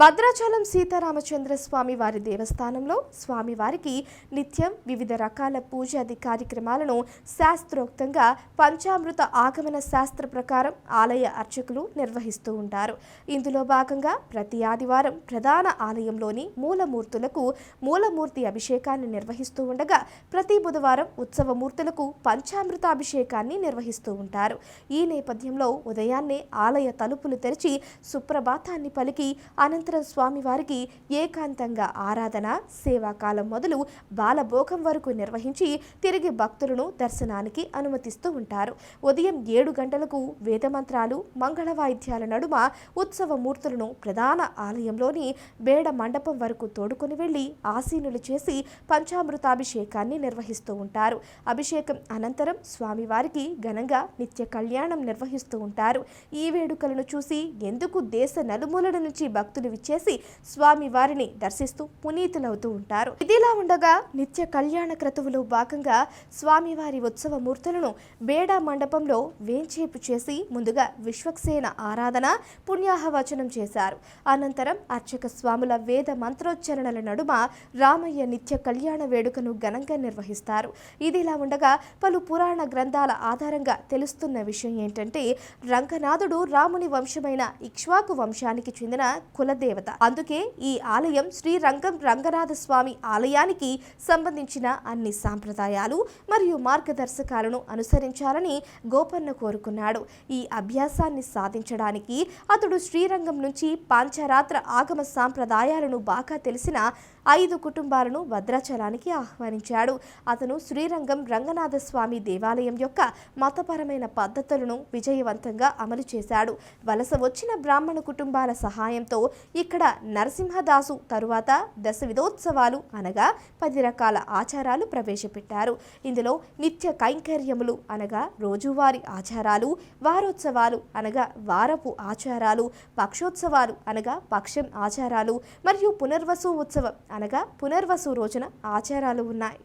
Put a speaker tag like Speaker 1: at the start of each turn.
Speaker 1: భద్రాచలం సీతారామచంద్ర స్వామి వారి దేవస్థానంలో స్వామివారికి నిత్యం వివిధ రకాల పూజాది కార్యక్రమాలను శాస్త్రోక్తంగా పంచామృత ఆగమన శాస్త్ర ప్రకారం ఆలయ అర్చకులు నిర్వహిస్తూ ఉంటారు. ఇందులో భాగంగా ప్రతి ఆదివారం ప్రధాన ఆలయంలోని మూలమూర్తులకు మూలమూర్తి అభిషేకాన్ని నిర్వహిస్తూ ఉండగా ప్రతి బుధవారం ఉత్సవమూర్తులకు పంచామృత అభిషేకాన్ని నిర్వహిస్తూ ఉంటారు. ఈ నేపథ్యంలో ఉదయాన్నే ఆలయ తలుపులు తెరిచి సుప్రభాతాన్ని పలికి అనంతరం స్వామివారికి ఏకాంతంగా ఆరాధన సేవాకాలం మొదలు బాలభోగం వరకు నిర్వహించి తిరిగి భక్తులను దర్శనానికి అనుమతిస్తూ ఉంటారు. ఉదయం ఏడు గంటలకు వేదమంత్రాలు మంగళ వాయిద్యాల నడుమ ఉత్సవ మూర్తులను ప్రధాన ఆలయంలోని బేడ మండపం వరకు తోడుకొని వెళ్ళి ఆసీనులు చేసి పంచామృతాభిషేకాన్ని నిర్వహిస్తూ ఉంటారు. అభిషేకం అనంతరం స్వామివారికి ఘనంగా నిత్య కళ్యాణం నిర్వహిస్తూ ఉంటారు. ఈ వేడుకలను చూసి ఎందుకు దేశ నలుమూలల నుంచి భక్తులు చేసి స్వామి వారిని దర్శిస్తూ పునీతులవుతూ ఉంటారు. ఇదిలా ఉండగా నిత్య కళ్యాణ క్రతువులో భాగంగా స్వామివారి ఉత్సవ మూర్తులను బేడా మండపంలో వేంచేపు చేసి ముందుగా విశ్వక్సేన ఆరాధన పుణ్యాహవచనం చేశారు. అనంతరం అర్చక స్వాముల వేద మంత్రోచ్చరణల నడుమ రామయ్య నిత్య కళ్యాణ వేడుకను ఘనంగా నిర్వహిస్తారు. ఇదిలా ఉండగా పలు పురాణ గ్రంథాల ఆధారంగా తెలుస్తున్న విషయం ఏంటంటే రంగనాథుడు రాముని వంశమైన ఇక్ష్వాకు వంశానికి చెందిన దేవత. అందుకే ఈ ఆలయం శ్రీరంగం రంగనాథ స్వామి ఆలయానికి సంబంధించిన అన్ని సాంప్రదాయాలు మరియు మార్గదర్శకాలను అనుసరించాలని గోపన్న కోరుకున్నాడు. ఈ అభ్యాసాన్ని సాధించడానికి అతడు శ్రీరంగం నుంచి పాంచరాత్ర ఆగమ సాంప్రదాయాలను బాగా తెలిసిన ఐదు కుటుంబాలను భద్రాచలానికి ఆహ్వానించాడు. అతను శ్రీరంగం రంగనాథ స్వామి దేవాలయం యొక్క మతపరమైన పద్ధతులను విజయవంతంగా అమలు చేశాడు. వలస వచ్చిన బ్రాహ్మణ కుటుంబాల సహాయంతో ఇక్కడ నరసింహదాసు తరువాత దశ విధోత్సవాలు అనగా పది రకాల ఆచారాలు ప్రవేశపెట్టారు. ఇందులో నిత్య కైంకర్యములు అనగా రోజువారీ ఆచారాలు వారోత్సవాలు అనగా వారపు ఆచారాలు పక్షోత్సవాలు అనగా పక్షం ఆచారాలు మరియు పునర్వసు ఉత్సవం అనగా పునర్వసు రోజున ఆచారాలు ఉన్నాయి.